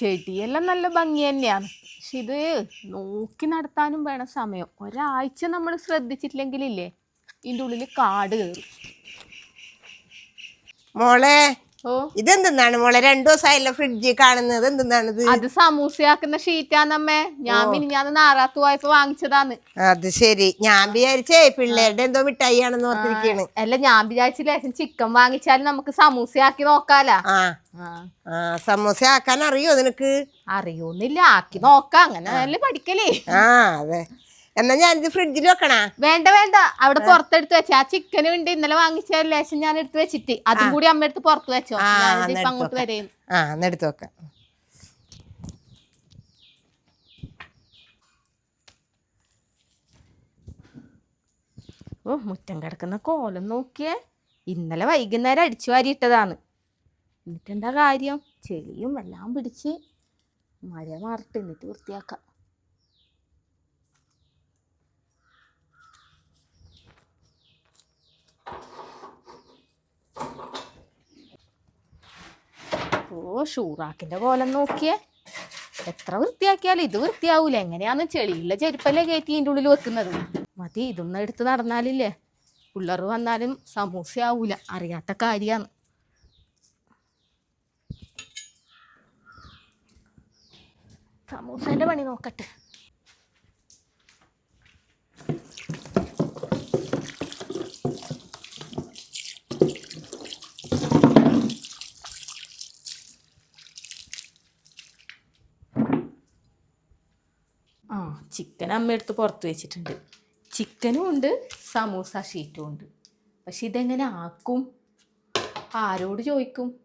ചെടിയെല്ലാം നല്ല ഭംഗി തന്നെയാണ്. പക്ഷെ ഇത് നോക്കി നടത്താനും വേണം സമയം. ഒരാഴ്ച നമ്മൾ ശ്രദ്ധിച്ചിട്ടില്ലെങ്കിലില്ലേ ഇതിന്റെ ഉള്ളിൽ കാട് കയറും. മോളെ ഇതെന്താണ് മോളെ? രണ്ടു ദിവസമായല്ലോ ഫ്രിഡ്ജിൽ കാണുന്നത്. എന്തെന്നാണിത്? അത് സമൂസയാക്കുന്ന ഷീറ്റാന്നമ്മേ ഞാൻ മിനിഞ്ഞാന്ന് നാറാത്തു വായ്പ വാങ്ങിച്ചതാണ്. അത് ശരി. ഞാൻ വിചാരിച്ചേ പിള്ളേരുടെ എന്തോ മിഠായി ആണെന്ന് ഓർത്തിരിക്കാണ് അല്ല ഞാൻ വിചാരിച്ച ലേശം ചിക്കൻ വാങ്ങിച്ചാൽ നമുക്ക് സമൂസയാക്കി നോക്കാലോ. ആ. ആ. സമൂസ ആക്കാൻ അറിയോ നിനക്ക്? അറിയോന്നില്ല. ആക്കി നോക്കാം. അങ്ങനെ പഠിക്കലേ. ആ അതെ. എന്നാ ഞാനിത് ഫ്രിഡ്ജിൽ വെക്കണ? വേണ്ട വേണ്ട. അവിടെ പുറത്തെടുത്ത് വെച്ച. ആ ചിക്കൻ ഉണ്ട്. ഇന്നലെ വാങ്ങിച്ച ലേശം ഞാൻ എടുത്ത് വെച്ചിട്ട്. അതും കൂടി അമ്മ എടുത്ത് പുറത്ത് വെച്ചോ. അങ്ങോട്ട് വരെയും ആ എന്നാ എടുത്ത് വെക്കാം. ഓ മുറ്റം കിടക്കുന്ന കോലം നോക്കിയേ. ഇന്നലെ വൈകുന്നേരം അടിച്ചു വാരിയിട്ടതാണ്. എന്നിട്ടെന്താ കാര്യം? ചെളിയും എല്ലാം പിടിച്ച് മഴ മാറിട്ട്. എന്നിട്ട് വൃത്തിയാക്കാം. ഓ ഷൂറാക്കിന്റെ കോലം നോക്കിയേ. എത്ര വൃത്തിയാക്കിയാലും ഇത് വൃത്തിയാവൂല. എങ്ങനെയാന്ന് ചെളിയുള്ള ചെരുപ്പല്ലേ കയറ്റി ഇതിന്റെ ഉള്ളിൽ വെക്കുന്നത്. മതി ഇതൊന്നും എടുത്ത് നടന്നാലില്ലേ. പിള്ളേർ വന്നാലും സമൂസ ആവൂല അറിയാത്ത കാര്യമാണ്. സമൂസേന്റെ പണി നോക്കട്ടെ. ചിക്കൻ അമ്മ എടുത്ത് പുറത്ത് വെച്ചിട്ടുണ്ട്. ചിക്കനും ഉണ്ട് സമൂസ ഷീറ്റും ഉണ്ട്. പക്ഷെ ഇതെങ്ങനെ ആക്കും? ആരോട് ചോദിക്കും?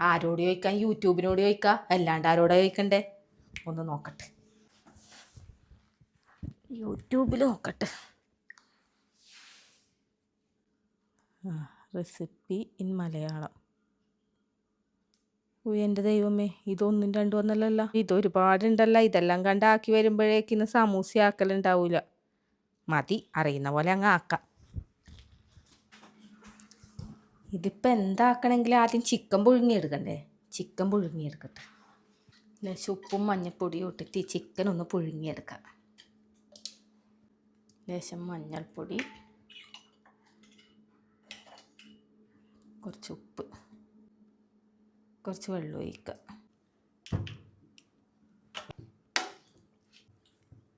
ആരോട് ചോദിക്കാൻ? യൂട്യൂബിനോട് ചോദിക്കാം? അല്ലാണ്ട് ആരോടാ ചോദിക്കണ്ടേ? ഒന്ന് നോക്കട്ടെ. യൂട്യൂബിൽ നോക്കട്ടെ. Recipe in Malayalam. എന്റെ ദൈവമേ ഇതൊന്നും രണ്ടും ഒന്നല്ലല്ല. ഇത് ഒരുപാടുണ്ടല്ലോ ഇതെല്ലാം കണ്ടാക്കി വരുമ്പോഴേക്കിന്ന് സമൂസ ആക്കലുണ്ടാവൂല മതി അറിയുന്ന പോലെ അങ്ങ് ആക്കാം. ഇതിപ്പോൾ എന്താക്കണമെങ്കിൽ ആദ്യം ചിക്കൻ പുഴുങ്ങിയെടുക്കണ്ടേ? ചിക്കൻ പുഴുങ്ങിയെടുക്കട്ടെ. ലേശം ഉപ്പും മഞ്ഞൾപ്പൊടിയും ഇട്ടിട്ട് ചിക്കൻ ഒന്ന് പുഴുങ്ങിയെടുക്കാം. ലേശം മഞ്ഞൾപ്പൊടി. കുറച്ച് ഉപ്പ്. കുറച്ച് വെള്ളം ഒഴിക്കുക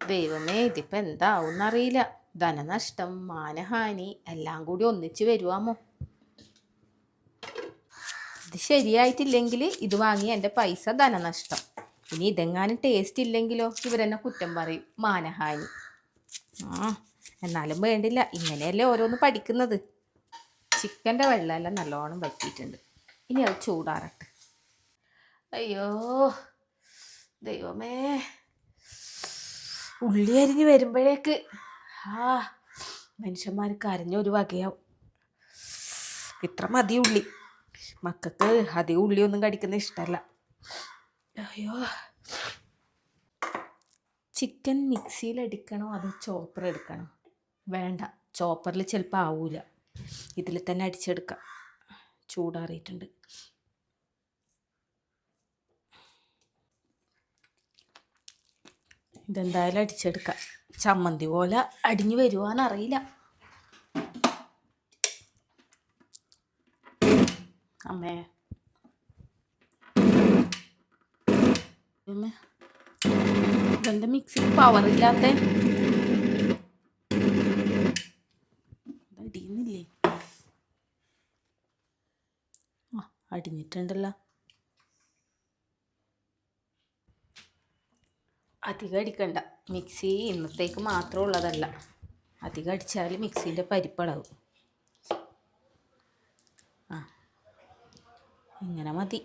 ദൈവമേ ഇതിപ്പോൾ എന്താവും അറിയില്ല ധനനഷ്ടം മാനഹാനി എല്ലാം കൂടി ഒന്നിച്ച് വരുവാമോ? ഇത് ശരിയായിട്ടില്ലെങ്കിൽ ഇത് വാങ്ങി എന്റെ പൈസ ധനനഷ്ടം. ഇനി ഇതെങ്ങാനും ടേസ്റ്റ് ഇല്ലെങ്കിലോ? ഇവരെന്നെ കുറ്റം പറയും. മാനഹാനി. ആ എന്നാലും വേണ്ടില്ല. ഇങ്ങനെയല്ലേ ഓരോന്ന് പഠിക്കുന്നത്. ചിക്കന്റെ വെള്ളമെല്ലാം നല്ലോണം വറ്റിയിട്ടുണ്ട്. ഇനി അത് ചൂടാറട്ടെ. അയ്യോ ദൈവമേ. ഉള്ളി അരിഞ്ഞ് വരുമ്പോഴേക്ക് ആ മനുഷ്യന്മാർക്ക് അരിഞ്ഞ ഒരു വകയാവും. ഇത്ര മതി ഉള്ളി. മക്കൾക്ക് അധികം ഉള്ളിയൊന്നും കടിക്കുന്ന ഇഷ്ടമല്ല അയ്യോ. ചിക്കൻ മിക്സിയിൽ അടിക്കണോ അതോ ചോപ്പർ എടുക്കണോ? വേണ്ട ചോപ്പറിൽ ചിലപ്പോൾ ആവൂല. ഇതിൽ തന്നെ അടിച്ചെടുക്കാം. ചൂടാറിയിട്ടുണ്ട്. ഇതെന്തായാലും അടിച്ചെടുക്കാം. ചമ്മന്തി പോലെ അടിഞ്ഞു വരുവാന്നറിയില്ല. അമ്മേ. ഇതെന്താ? മിക്സിക്ക് പവർ ഇല്ലാത്ത? അടിയുന്നില്ലേ ആ അടിഞ്ഞിട്ടുണ്ടല്ലോ. അധികം അടിക്കണ്ട. മിക്സി ഇന്നത്തേക്ക് മാത്രം ഉള്ളതല്ല. അധികം അടിച്ചാൽ മിക്സീന്റെ പരിപ്പളാവും. ആ ഇങ്ങനെ മതി.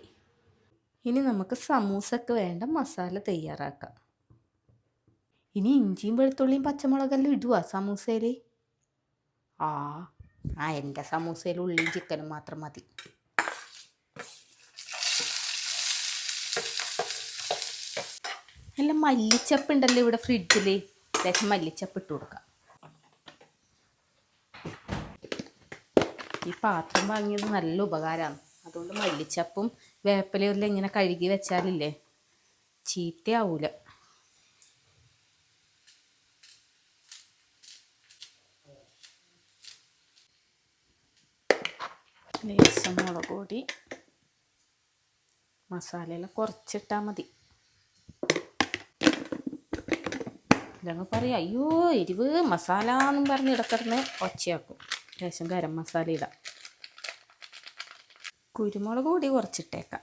ഇനി നമുക്ക് സമൂസക്ക് വേണ്ട മസാല തയ്യാറാക്കാം. ഇനി ഇഞ്ചിയും വെളുത്തുള്ളിയും പച്ചമുളകെല്ലാം ഇടുക സമൂസയിൽ ആ ആ എന്റെ സമൂസയിൽ ഉള്ളിയും ചിക്കനും മാത്രം മതി. നല്ല മല്ലിച്ചപ്പ് ഉണ്ടല്ലോ ഇവിടെ ഫ്രിഡ്ജിൽ ലേശം മല്ലിച്ചപ്പ് ഇട്ട് കൊടുക്കാം. ഈ പാത്രം വാങ്ങിയത് നല്ല ഉപകാരമാണ് അതുകൊണ്ട് മല്ലിച്ചപ്പും വേപ്പിലയെല്ലാം ഇങ്ങനെ കഴുകി വെച്ചാലില്ലേ ചീത്തയാവൂല. ലേശം മുളക് പൊടി മസാലയെല്ലാം കുറച്ചിട്ടാൽ മതി. ഇതങ്ങ് പറയും. അയ്യോ എരിവ് മസാല എന്നും പറഞ്ഞ് ഇടക്കിടന്ന് ഒച്ചയാക്കും. ലേശം ഗരം മസാല ഇടാം. കുരുമുളക് പൊടി കുറച്ചിട്ടേക്കാം.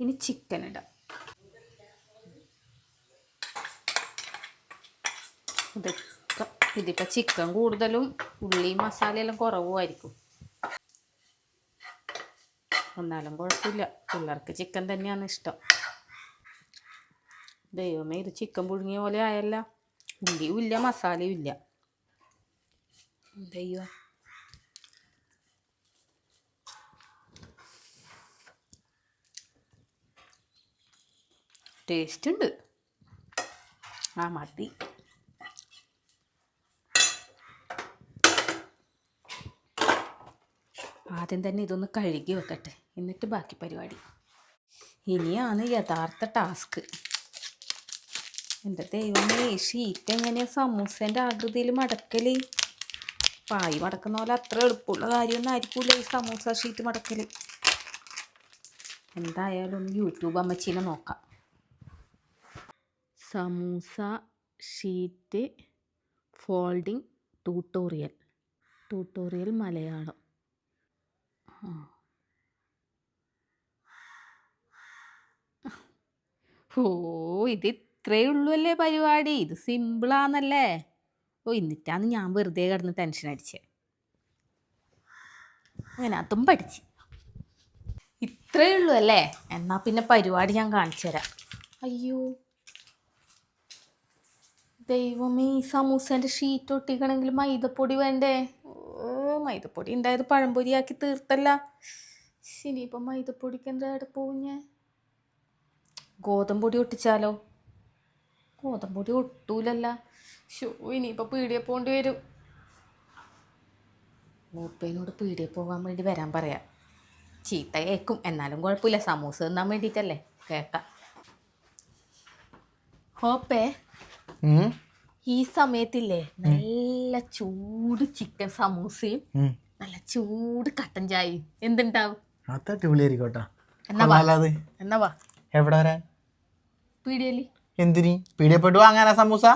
ഇനി ചിക്കൻ ഇടാം. ഇതൊക്കെ ഇതിപ്പോൾ ചിക്കൻ കൂടുതലും ഉള്ളി മസാലയെല്ലാം കുറവുമായിരിക്കും. എന്നാലും കുഴപ്പമില്ല. പിള്ളേർക്ക് ചിക്കൻ തന്നെയാണ് ഇഷ്ടം. ദൈവമേ ഇത് ചിക്കൻ പുഴുങ്ങിയ പോലെ ആയല്ല. ഉള്ളിയും ഇല്ല മസാലയും ഇല്ല. ദൈവം. ടേസ്റ്റ് ഉണ്ട്. ആ മതി. ആദ്യം തന്നെ ഇതൊന്ന് കഴുകി വെക്കട്ടെ. എന്നിട്ട് ബാക്കി പരിപാടി. ഇനിയാണ് യഥാർത്ഥ ടാസ്ക്. എന്റെ ദൈവമേ ഷീറ്റ് എങ്ങനെയാണ് സമൂസേന്റെ ആകൃതിയിൽ മടക്കൽ പായി മടക്കുന്ന പോലെ അത്ര എളുപ്പമുള്ള കാര്യമൊന്നും ആയിരിക്കില്ല ഈ സമൂസ ഷീറ്റ് മടക്കൽ എന്തായാലും യൂട്യൂബ് അമ്മച്ചീനെ നോക്കാം. Samosa sheet folding tutorial tutorial Malayalam. ഓ ഇത് ഇത്രേ ഉള്ളൂ അല്ലേ പരിപാടി? ഇത് സിമ്പിളാന്നല്ലേ? ഓ എന്നിട്ടാണ് ഞാൻ വെറുതെ കിടന്ന് ടെൻഷൻ അടിച്ചേ. അങ്ങനെ അതും പഠിച്ച്. ഇത്രേ ഉള്ളൂ അല്ലേ എന്നാ പിന്നെ പരിപാടി ഞാൻ കാണിച്ചു തരാം. അയ്യോ. ദൈവമേ ഈ സമൂസേന്റെ ഷീറ്റ് ഒട്ടിക്കണമെങ്കിൽ മൈദപ്പൊടി വേണ്ടേ? മൈദപ്പൊടി ഉണ്ടായത് പഴംപൊരിയാക്കി തീർത്തല്ല? ഇനിയിപ്പം മൈദപ്പൊടിക്ക് എന്താ അവിടെ ഗോതമ്പൊടി ഒട്ടിച്ചാലോ? ഗോതമ്പൊടി ഒട്ടൂലല്ല. ഷോ ഇനിയിപ്പോൾ പീടിയെ പോകേണ്ടി വരും. മൂപ്പേനോട് പീടിയെ പോകാൻ വേണ്ടി വരാൻ പറയാം. ചീത്ത കേൾക്കും എന്നാലും കുഴപ്പമില്ല. സമൂസ തിന്നാൻ വേണ്ടിയിട്ടല്ലേ കേൾക്കാം ഹോപ്പേ. ഈ സമയത്തില്ലേ നല്ല ചൂട് ചിക്കൻ സമൂസയും. നല്ല ചൂട് കട്ടൻ ചായയും. എന്തുണ്ടാവും? അടിപൊളിയായിരിക്കും കേട്ടോ. അത് എന്നാ വാ. എവിടെ വരാൻ? പീടിയൽ. എന്തിനി? പീടിയപ്പെട്ട് വാങ്ങാനാ സമൂസ?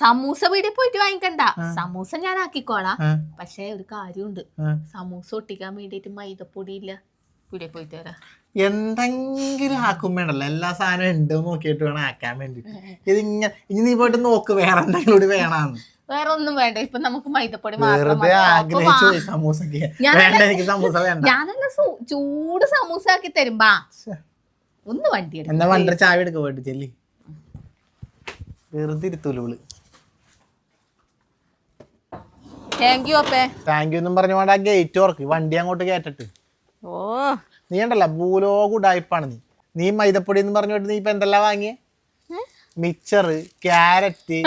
സമൂസ പീടിയ പോയിട്ട് വാങ്ങിക്കണ്ട സമൂസ ഞാൻ ആക്കിക്കോളാം. പക്ഷെ ഒരു കാര്യമുണ്ട്. ഉണ്ട് സമൂസ ഒട്ടിക്കാൻ വേണ്ടിയിട്ട് മൈദപ്പൊടി ഇല്ല പീടിയ പോയിട്ട് വരാം. എന്തെങ്കിലും ആക്കും വേണ്ടല്ലോ. എല്ലാ സാധനവും ഉണ്ടോ നോക്കിയിട്ട് വേണം ആക്കാൻ വേണ്ടി ഇത് ഇങ്ങനെ ഇനി നീ പോയിട്ട് നോക്ക് വേറെ എന്തെങ്കിലും കൂടി വേണമെന്ന് വേറെ ഒന്നും വേണ്ട. ഇപ്പൊ നമുക്ക് മൈദപ്പൊടി സമൂസ ഞാനല്ല ചൂട് സമൂസ ആക്കി തരുമ്പാ. ഒന്ന് വണ്ടി. എന്നാ വണ്ടി ചാവി എടുക്ക പോയിട്ട് ചെല്ലി. വെറുതെ ഇരുത്തൂലോൾ താങ്ക് യു അപ്പേ. താങ്ക് യു എന്നും പറഞ്ഞു വേണ്ട ഗേറ്റ് ഓർക്ക് വണ്ടി അങ്ങോട്ട് കേട്ടിട്ട് ഓ. നീ ഉണ്ടല്ല ഭൂലോക ഉടായ്പാണ് നീ. നീ മൈദപ്പൊടി എന്ന് പറഞ്ഞു നീ ഇപ്പൊ എന്തെല്ലാം വാങ്ങിയേ? മിച്ചർ ക്യാരറ്റ്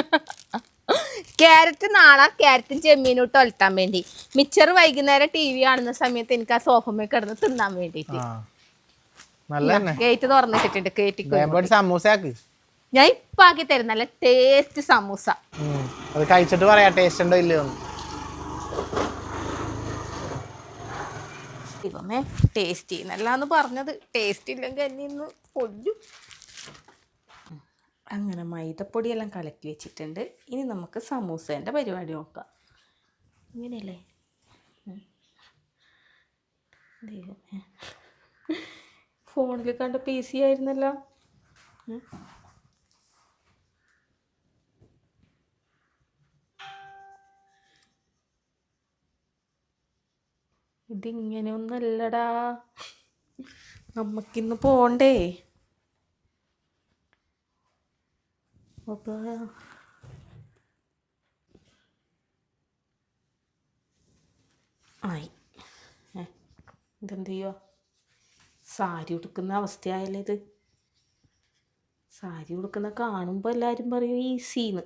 ക്യാരറ്റ് നാളെ ക്യാരറ്റും ചെമ്മീനും ഇട്ട് ഒലത്താൻ വേണ്ടി. മിച്ചർ വൈകുന്നേരം ടി വി കാണുന്ന സമയത്ത് എനിക്ക് ആ സോഫമേ കിടന്ന് തിന്നാൻ വേണ്ടിയിട്ട്. ഗേറ്റ് തുറന്നിട്ടിട്ടുണ്ട് കേറ്റിക്കോ വേമ്പോട്ട് സമൂസ ആക്ക്. ഞാൻ ഇപ്പൊ ആക്കി തരും നല്ല ടേസ്റ്റ് സമൂസ. അത് കഴിച്ചിട്ട് പറയാ ടേസ്റ്റ് ഉണ്ടോ ഇല്ലയോ. ഇവമേ ടേസ്റ്റ് എന്നല്ലാന്ന് പറഞ്ഞത്. ടേസ്റ്റ് ഇല്ലെങ്കിൽ എന്നെ ഇന്ന് കൊല്ലും. അങ്ങനെ മൈദപ്പൊടിയെല്ലാം കലക്കി വെച്ചിട്ടുണ്ട്. ഇനി നമുക്ക് സമൂസേന്റെ പരിപാടി നോക്കാം. ഇങ്ങനെയല്ലേ. ദൈവമേ. ഫോണിൽ കണ്ട പി സി ആയിരുന്നല്ലോ ഇതിങ്ങനെ ഒന്നല്ലടാ. നമുക്കിന്ന് പോണ്ടേ? അപ്പാ. ആയി. ഇതെന്ത് ചെയ്യുക സാരി ഉടുക്കുന്ന അവസ്ഥയായല്ലേ ഇത്? സാരി ഉടുക്കുന്ന കാണുമ്പോൾ എല്ലാവരും പറയും ഈസിന്ന്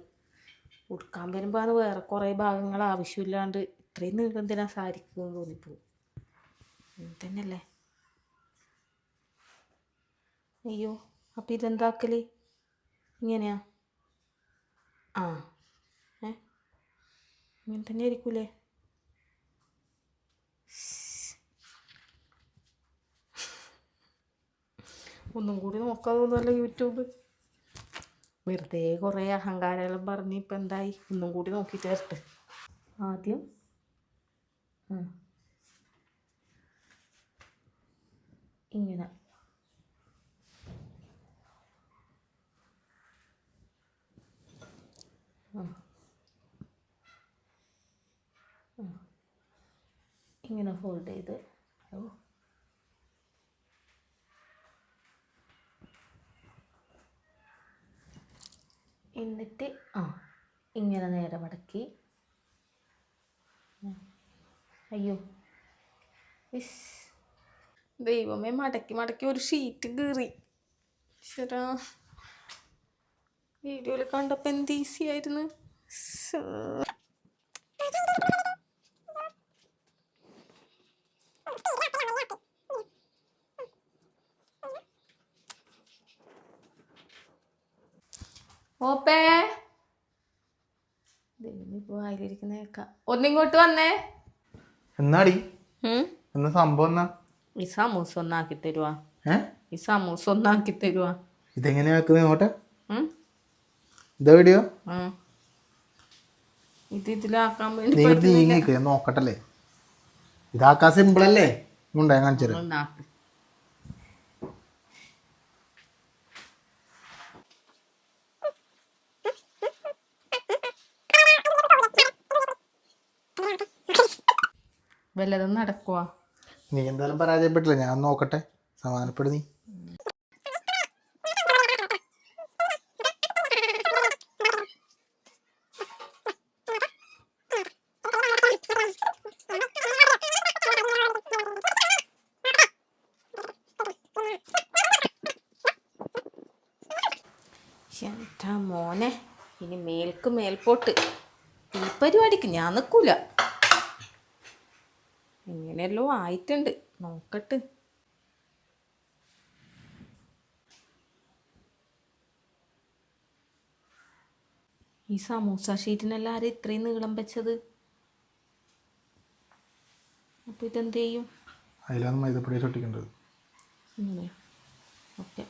ഉടുക്കാൻ വരുമ്പോൾ അത് വേറെ കുറേ ഭാഗങ്ങൾ ആവശ്യമില്ലാണ്ട് ഇത്രയും നീളം എന്തിനാ സാരിക്ക് തോന്നിപ്പോവും. തന്നെയല്ലേ? അയ്യോ അപ്പം ഇതെന്താക്കൽ? ഇങ്ങനെയാ? ആ ഏ? ഇങ്ങനെ തന്നെ ആയിരിക്കൂലേ ഒന്നും കൂടി നോക്കാൻ തോന്നുന്നല്ലോ യൂട്യൂബ്. വെറുതെ കുറേ അഹങ്കാരമെല്ലാം പറഞ്ഞ് ഇപ്പം എന്തായി? ഒന്നും കൂടി നോക്കി ചേർത്ത് ആദ്യം ഇങ്ങനെ. ഇങ്ങനെ ഫോൾഡ് ചെയ്ത്. ഓ എന്നിട്ട് ആ ഇങ്ങനെ നേരെ മടക്കി. അയ്യോ. ഇസ്. ദൈവമേ മടക്കി മടക്കി ഒരു ഷീറ്റ് കീറി. ശരാ വീഡിയോയിൽ കണ്ടപ്പോൾ എന്ത് ഈസി ആയിരുന്നു ഓപ്പേ. ദൈവമേ അതിലിരിക്കുന്ന കേൾക്കാം. ഒന്നിങ്ങോട്ട് വന്നേ. എന്നാടി? എന്നാ സംഭവം എന്നാ? ഈ സമൂസ ഒന്നാക്കി തരുവാ. ഈ സമൂസ ഒന്നാക്കി തരുവാ. ഇതെങ്ങനെയാ വെക്കുന്നത് ഇങ്ങോട്ടെ? ഉം? ഇതാ ഇതിലാക്കാൻ വേണ്ടി നോക്കട്ടല്ലേ? ഇതാക്കാൻ സിമ്പിൾ അല്ലേ? ഉണ്ടായി കാണിച്ചത് ഒന്നാക്ക് വല്ലതും നടക്കുവാ? നീ എന്തായാലും പരാജയപ്പെട്ടില്ല? ഞാൻ നോക്കട്ടെ. സമാധാനപ്പെടു നീ. എന്താ മോനെ? ഇനി മേൽക്ക് മേൽപോട്ട്. ഈ പരിപാടിക്ക് ഞാൻ നിൽക്കൂല. ഇങ്ങനെയല്ലോ ആയിട്ടുണ്ട്. നോക്കട്ട്. ഈ സമൂസ ഷീറ്റിനെല്ലാം ആരും ഇത്രയും നീളം വെച്ചത്? അപ്പോൾ ഇതെന്ത് ചെയ്യും? അതിലാണ് മൈദപ്പൊടി ചൊട്ടിക്കേണ്ടത്. ഇങ്ങനെ. ഓക്കെ.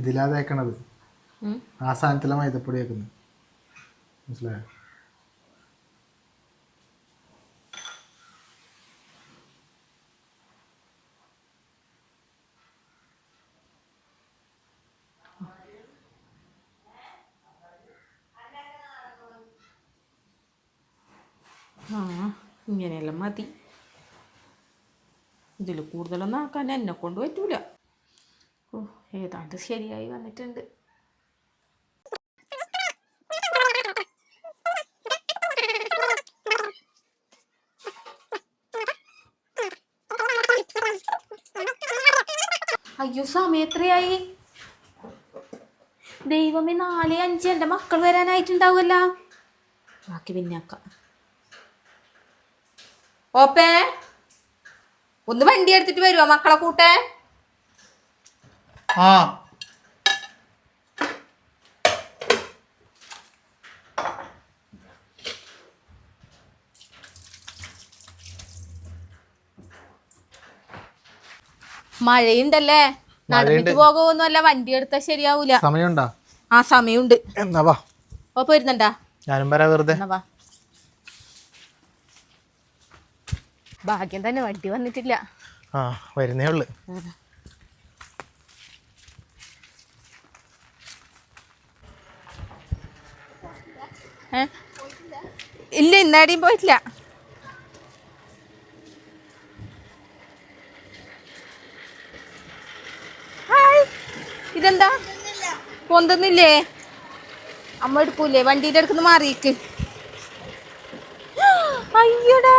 ഇതിലാ തേക്കണത്. ആ സാധനത്തിലാണ് മൈദപ്പൊടി വെക്കുന്നത് മനസ്സിലായോ ഇങ്ങനെയെല്ലാം മതി. ഇതിൽ കൂടുതലൊന്നും ആക്കാൻ എന്നെ കൊണ്ട് പറ്റൂല. ഓ ഏതാണ്ട് ശരിയായി വന്നിട്ടുണ്ട്. അയ്യോ സമയം എത്രയായി? ദൈവമേ നാല് അഞ്ച്. എന്റെ മക്കൾ വരാനായിട്ടുണ്ടാവുമല്ല. ബാക്കി പിന്നാക്കാം ഓപ്പേ ഒന്ന് വണ്ടി എടുത്തിട്ട് വരുവോ മക്കളെ കൂട്ടേ ആ. മഴയുണ്ടല്ലേ? നടന്നിട്ട് പോകുമൊന്നുമല്ല വണ്ടി എടുത്താൽ ശരിയാവൂല. സമയമുണ്ടാ? ആ സമയമുണ്ട്. എന്നാ വാ. ഞാനും വരാ വെറുതെ. എന്നാ വാ. ഭാഗ്യം തന്നെ വണ്ടി വന്നിട്ടില്ല. ആ വരുന്നേ ഉള്ളു? ഇല്ല ഇന്നാടിയും പോയിട്ടില്ല ഹായ് ഇതെന്താ? പൊന്തുന്നില്ലേ അമ്മ എടുക്കൂലേ? വണ്ടിയുടെ അടുക്കുന്ന മാറിയിക്ക്. അയ്യടാ.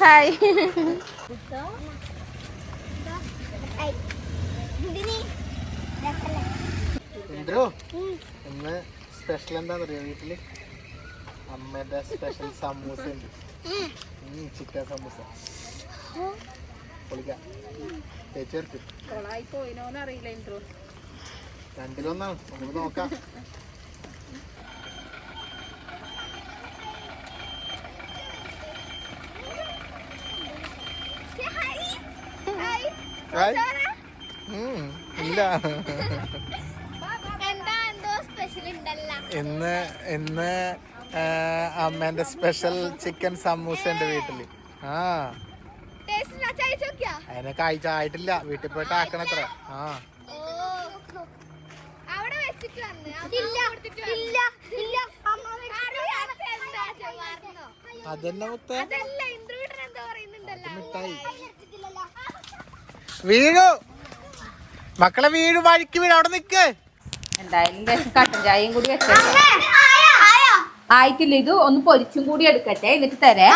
ഹായ്. ഇന്ന് സ്പെഷ്യൽ എന്താണെന്നറിയോ വീട്ടിൽ? അമ്മയുടെ സ്പെഷ്യൽ സമൂസ ഉണ്ട് ചിക്കൻ സമൂസ. പൊളിക്കാം. ചേച്ചി കൊളായി പോയിനോന്ന് അറിയില്ല ഇൻട്രോ. രണ്ടിലൊന്നാണ്. നമുക്ക് നോക്കാം. ഇല്ല. ഇന്ന് ഇന്ന് അമ്മേന്റെ സ്പെഷ്യൽ ചിക്കൻ സമൂസ ഉണ്ട് വീട്ടിൽ. ആ. അതിനെ കാഴ്ച ആയിട്ടില്ല വീട്ടിൽ പോയിട്ട് ആക്കണത്ര. ആ. ഓ. അവിടെ വെച്ചിട്ട് വന്ന്. ഇല്ല ഇല്ല ഇല്ല. അതന്നെ മുത്ത. അതല്ല ഇന്ദ്രവീട്ടൻ എന്താ പറയുന്നുണ്ടല്ലോ. മിഠായി. വീഴു. മക്കളെ വീഴു വഴിക്ക് വീഴ്. അവിടെ നിക്ക്. എന്തായാലും കട്ടൻ ചായയും കൂടി വെച്ചേ ആയിട്ടില്ല ഇത് ഒന്ന് പൊരിച്ചും കൂടി എടുക്കട്ടെ. എന്നിട്ട് തരേ.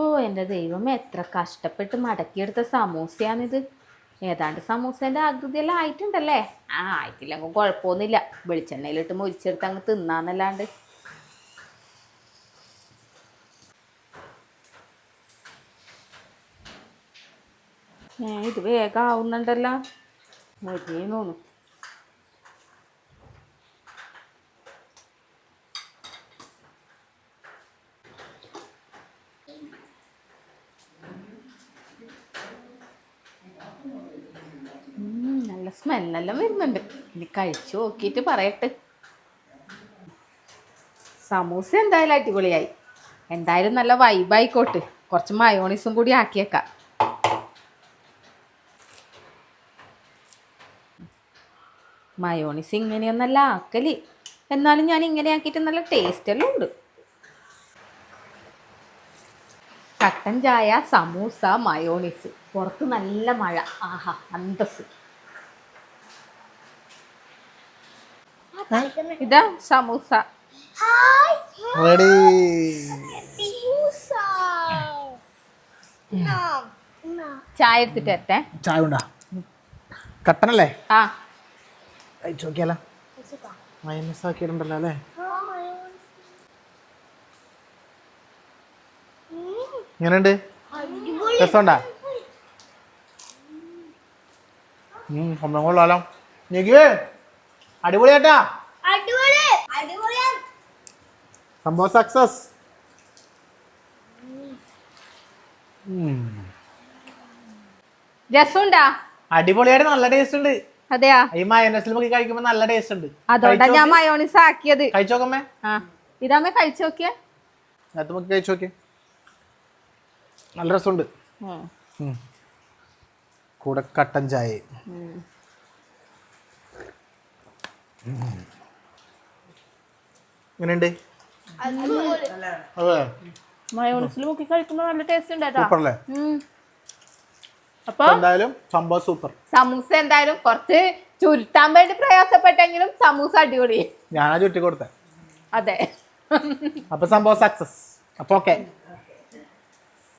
ഓ എന്റെ ദൈവം എത്ര കഷ്ടപ്പെട്ട് മടക്കിയെടുത്ത സമൂസയാണിത്. ഏതാണ്ട് സമൂസേന്റെ ആകൃതിയെല്ലാം ആയിട്ടുണ്ടല്ലേ? ആ ആയിട്ടില്ലെങ്കിൽ കുഴപ്പമൊന്നുമില്ല. വെളിച്ചെണ്ണയിലിട്ട് മുരിച്ചെടുത്ത് അങ്ങ് തിന്നാന്നല്ലാണ്ട്. ഇത് വേഗം ആവുന്നുണ്ടല്ലോ. മുരിഞ്ഞു തോന്നുന്നു ഉം, നല്ല സ്മെല്ലെല്ലാം വരുന്നുണ്ട്. ഇനി കഴിച്ചു നോക്കിയിട്ട് പറയട്ടെ. സമൂസ എന്തായാലും അടിപൊളിയായി. എന്തായാലും നല്ല വൈബായിക്കോട്ട് കുറച്ച് മയോണീസും കൂടി ആക്കിയേക്കാം. മയോണീസ് ഇങ്ങനെയൊന്നല്ല ആക്കൽ. എന്നാലും ഞാൻ ഇങ്ങനെ ആക്കിയിട്ട് നല്ല ടേസ്റ്റ് എല്ലാം ഉണ്ട്. കട്ടൻ ചായ സമൂസ മയോണീസ് പുറത്ത് നല്ല മഴ. ആഹാ അന്തസ് ഇതാ സമൂസ. റെഡി ചായ എടുത്തിട്ട് വരട്ടെ. ചായ ഉണ്ടാ? കട്ടനല്ലേ? ആ. നോക്കിയാലോ? മൈനസ് ആക്കിയിട്ടുണ്ടല്ലോ അല്ലേ? ഇങ്ങനെയുണ്ട്? രസമുണ്ടാ? ഒന്നും കൊള്ളാലോ. നിക്ക് അടിപൊളിയാട്ടാ അടിപൊളി അടിപൊളിയാ സംഭവം സക്സസ് രസമുണ്ടാ? അടിപൊളിയായിട്ട് നല്ല ടേസ്റ്റ് ഉണ്ട്. അതെയാ? ഈ കഴിക്കുമ്പോ നല്ല ടേസ്റ്റ് ഉണ്ട്. അതുകൊണ്ടാ ഞാൻ മയോണീസ് ആക്കിയത്. കഴിച്ചു നോക്കിയേ. അത് കഴിച്ചു നോക്കിയേ. നല്ല രസമുണ്ട്. കൂടെ കട്ടൻ ചായ. എങ്ങനെയുണ്ട് അതെ. മയോണീസിൽ മുക്കി കഴിക്കുമ്പോ നല്ല ടേസ്റ്റ് സൂപ്പർ അല്ലേ ഉം. അപ്പൊ എന്തായാലും സംഭവം സൂപ്പർ. സമൂസ എന്തായാലും കുറച്ച് ചുരുട്ടാൻ വേണ്ടി പ്രയാസപ്പെട്ടെങ്കിലും സമൂസ അടിപൊളി. ഞാനാ ചുറ്റി കൊടുത്തേ. അതെ. അപ്പൊ സംഭവം സക്സസ് അപ്പൊ ഓക്കെ